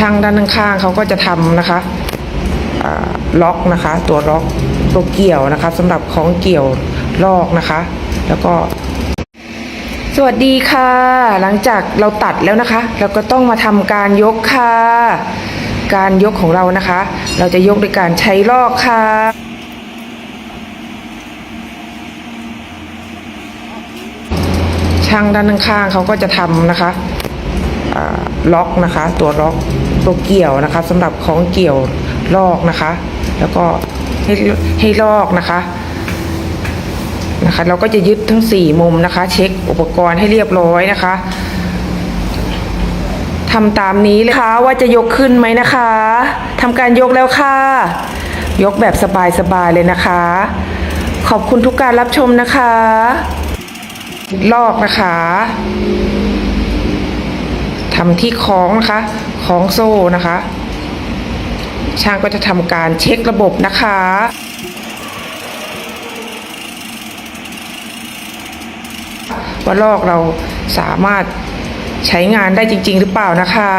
ช่างด้านข้างเขาก็จะทำนะคะล็อกนะคะ ตัวล็อกตัวเกี่ยวนะคะสำหรับของเกี่ยวลอกนะคะ แล้วก็สวัสดีค่ะ หลังจากเราตัดแล้วนะคะ เราก็ต้องมาทำการยกค่ะ การยกของเรานะคะ เราจะยกโดยการใช้ลอกค่ะช่างด้านข้างเขาก็จะทำนะคะ ล็อกนะคะ ตัวล็อกตัวเกี่ยวนะคะสำหรับของเกี่ยวลอกนะคะ แล้วก็ให้ให้ลอกนะคะนะคะ เราก็จะยึดทั้ง 4 มุมนะคะ เช็คอุปกรณ์ให้เรียบร้อยนะคะทำตามนี้เลยค่ะว่าจะยกขึ้นไหมนะคะทำการยกแล้วค่ะ ยกแบบสบายๆเลยนะคะ ขอบคุณทุกการรับชมนะคะ ลอกนะคะ ทำที่คล้องนะคะคล้องโซ่นะคะ ช่างก็จะทำการเช็คระบบนะคะว่าลอกเราสามารถใช้งานได้จริง ๆ หรือเปล่านะคะ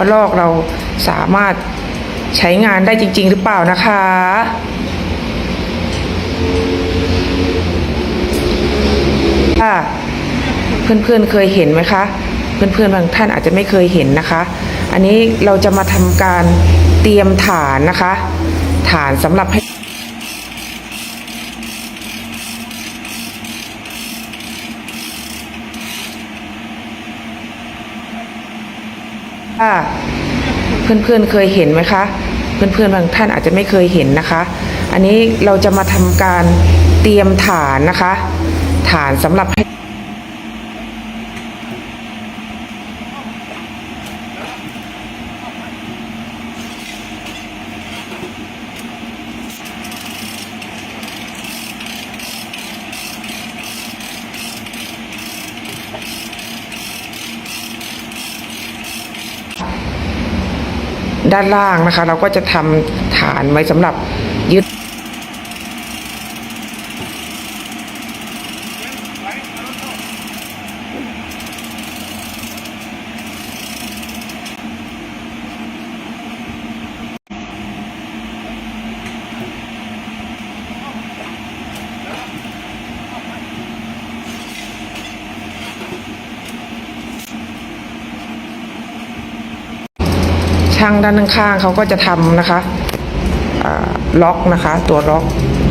ว่าลอกเราสามารถใช้งานได้จริง ๆ หรือเปล่านะคะ ค่ะ เพื่อนๆเคยเห็นไหมคะ เพื่อนๆบางท่านอาจจะไม่เคยเห็นนะคะ อันนี้เราจะมาทำการเตรียมฐานนะคะ ฐานสำหรับให้่าเพื่อนๆเคยเห็นไหมคะ เพื่อนๆบางท่านอาจจะไม่เคยเห็นนะคะ อันนี้เราจะมาทำการเตรียมฐานนะคะ ฐานสำหรับให้ ด้านล่างนะคะ เราก็จะทำฐานไว้สำหรับยึด ช่างด้านข้างเขาก็จะทำนะคะล็อกนะคะ ตัวล็อก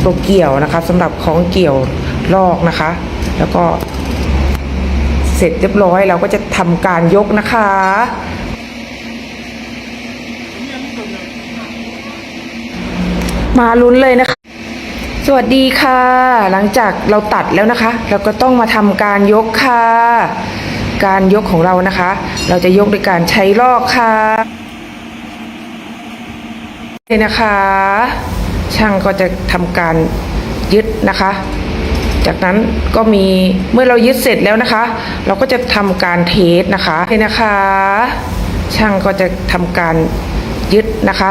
ตัวเกี่ยวนะคะสำหรับของเกี่ยวลอกนะคะ แล้วก็เสร็จเรียบร้อยเราก็จะทำการยกนะคะมาลุ้นเลยนะคะ สวัสดีค่ะ หลังจากเราตัดแล้วนะคะ เราก็ต้องมาทำการยกค่ะ การยกของเรานะคะ เราจะยกโดยการใช้ลอกค่ะ เลยนะคะ ช่างก็จะทำการยึดนะคะ จากนั้นก็มีเมื่อเรายึดเสร็จแล้วนะคะ เราก็จะทำการเทสนะคะเลยนะคะ ช่างก็จะทำการยึดนะคะ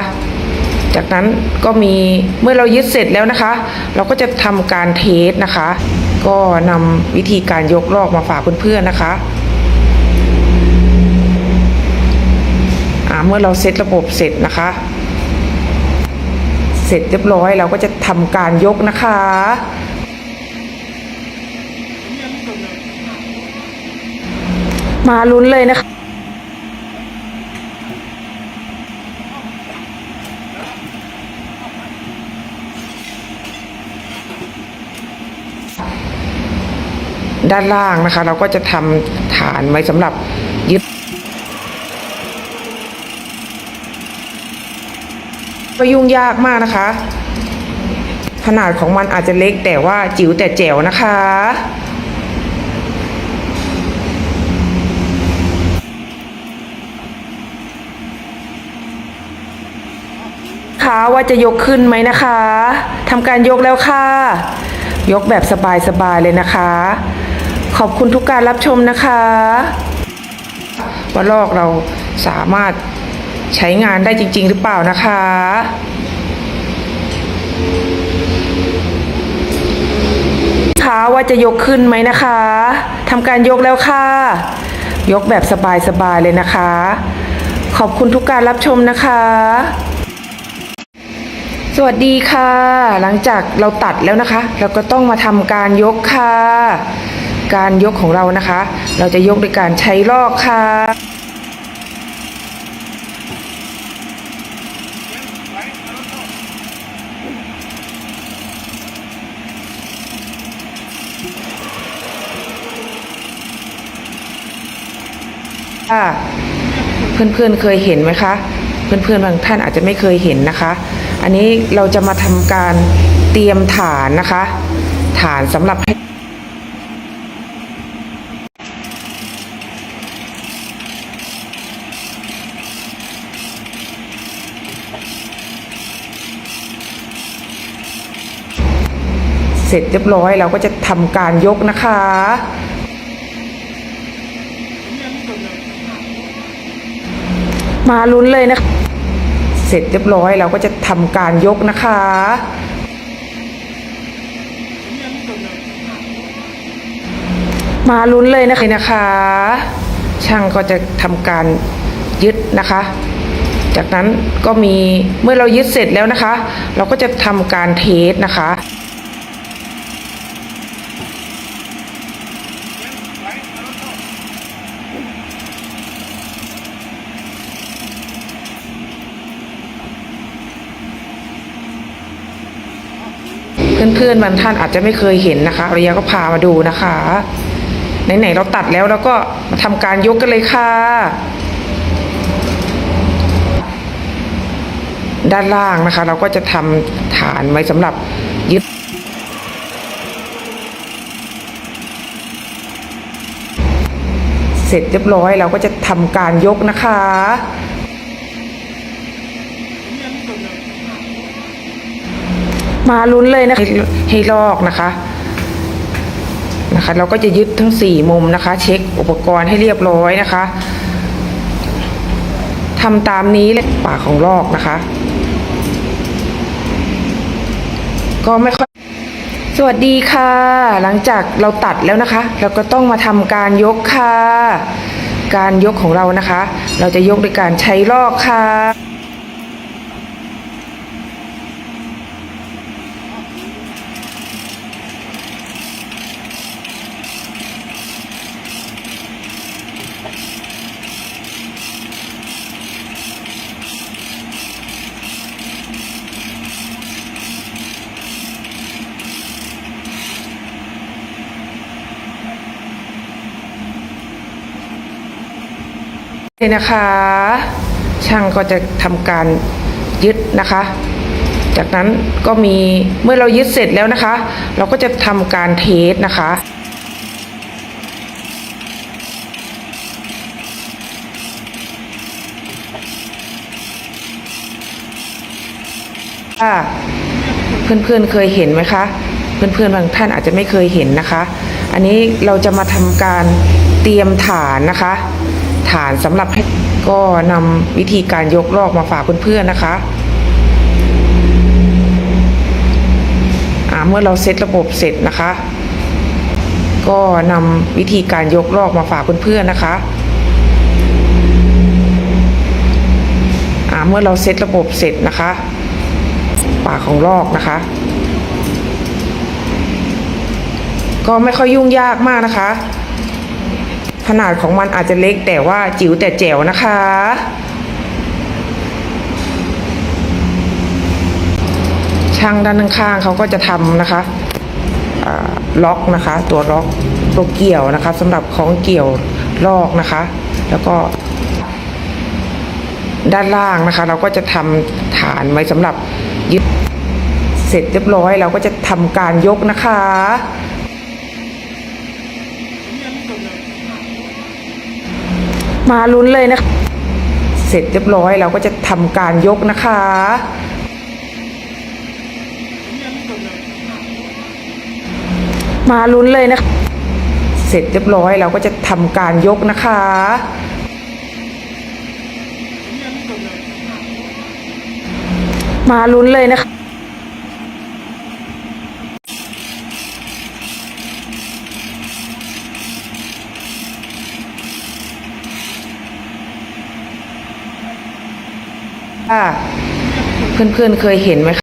จากนั้นก็มีเมื่อเรายึดเสร็จแล้วนะคะ เราก็จะทำการเทสนะคะ ก็นำวิธีการยกลอกมาฝากเพื่อนๆนะคะอ่าเมื่อเราเซตระบบเสร็จนะคะ เสร็จเรียบร้อยเราก็จะทำการยกนะคะ มาลุ้นเลยนะคะด้านล่างนะคะ เราก็จะทำฐานไว้สำหรับยึด ก็ยุ่งยากมากนะคะ ขนาดของมันอาจจะเล็กแต่ว่าจิ๋วแต่แจ๋วนะคะค่ะว่าจะยกขึ้นไหมนะคะทำการยกแล้วค่ะ ยกแบบสบายๆเลยนะคะ ขอบคุณทุกการรับชมนะคะว่าลอกเราสามารถ ใช้งานได้จริง ๆ หรือเปล่านะคะคะว่าจะยกขึ้นไหมนะคะทำการยกแล้วค่ะ ยกแบบสบาย ๆ เลยนะคะ ขอบคุณทุกการรับชมนะคะสวัสดีค่ะ หลังจากเราตัดแล้วนะคะ เราก็ต้องมาทำการยกค่ะ การยกของเรานะคะ เราจะยกด้วยการใช้ลอกค่ะ ค่ะเพื่อนๆเคยเห็นไหมคะ เพื่อนๆบางท่านอาจจะไม่เคยเห็นนะคะ อันนี้เราจะมาทำการเตรียมฐานนะคะ ฐานสำหรับให้เสร็จเรียบร้อยเราก็จะทำการยกนะคะ มาลุ้นเลยนะคะเสร็จเรียบร้อยเราก็จะทำการยกนะคะ มาลุ้นเลยนะคะนะคะ ช่างก็จะทำการยึดนะคะ จากนั้นก็มีเมื่อเรายึดเสร็จแล้วนะคะ เราก็จะทำการเทสนะคะ เพื่อนๆบางท่านอาจจะไม่เคยเห็นนะคะริยาก็พามาดูนะคะไหนๆเราตัดแล้วเราก็มาทำการยกกันเลยค่ะ ด้านล่างนะคะ เราก็จะทำฐานไว้สำหรับยึดเสร็จเรียบร้อยเราก็จะทำการยกนะคะ มาลุ้นเลยนะคะให้ใหลอกนะคะนะคะ เราก็จะยึดทั้งสี่มุมนะคะ เช็คอุปกรณ์ให้เรียบร้อยนะคะทำตามนี้เลยปากของลอกนะคะ ก็ไม่ค่อยสวัสดีค่ะ หลังจากเราตัดแล้วนะคะ เราก็ต้องมาทำการยกค่ะ การยกของเรานะคะ เราจะยกโดยการใช้ลอกค่ะ เลยนะคะ ช่างก็จะทำการยึดนะคะ จากนั้นก็มีเมื่อเรายึดเสร็จแล้วนะคะ เราก็จะทำการเทสนะคะค่ะเพื่อนๆเคยเห็นไหมคะเพื่อนๆบางท่านอาจจะไม่เคยเห็นนะคะ อันนี้เราจะมาทำการเตรียมฐานนะคะ ฐานสำหรับให้ก็นำวิธีการยกลอกมาฝากเพื่อนๆนะคะอ่าเมื่อเราเซตระบบเสร็จนะคะ ก็นำวิธีการยกลอกมาฝากเพื่อนๆนะคะอ่าเมื่อเราเซตระบบเสร็จนะคะปากของลอกนะคะ ก็ไม่ค่อยยุ่งยากมากนะคะ ขนาดของมันอาจจะเล็กแต่ว่าจิ๋วแต่แจ๋วนะคะ ช่างด้านข้างเขาก็จะทำนะคะล็อกนะคะ ตัวล็อกตัวเกี่ยวนะคะสำหรับของเกี่ยวลอกนะคะ แล้วก็ ด้านล่างนะคะ เราก็จะทำฐานไว้สำหรับยึดเสร็จเรียบร้อย เราก็จะทำการยกนะคะ มาลุ้นเลยนะคะเสร็จเรียบร้อยเราก็จะทำการยกนะคะ มาลุ้นเลยนะคะเสร็จเรียบร้อยเราก็จะทำการยกนะคะมาลุ้นเลยนะคะ ค่ะเพื่อนๆเคยเห็นไหมคะ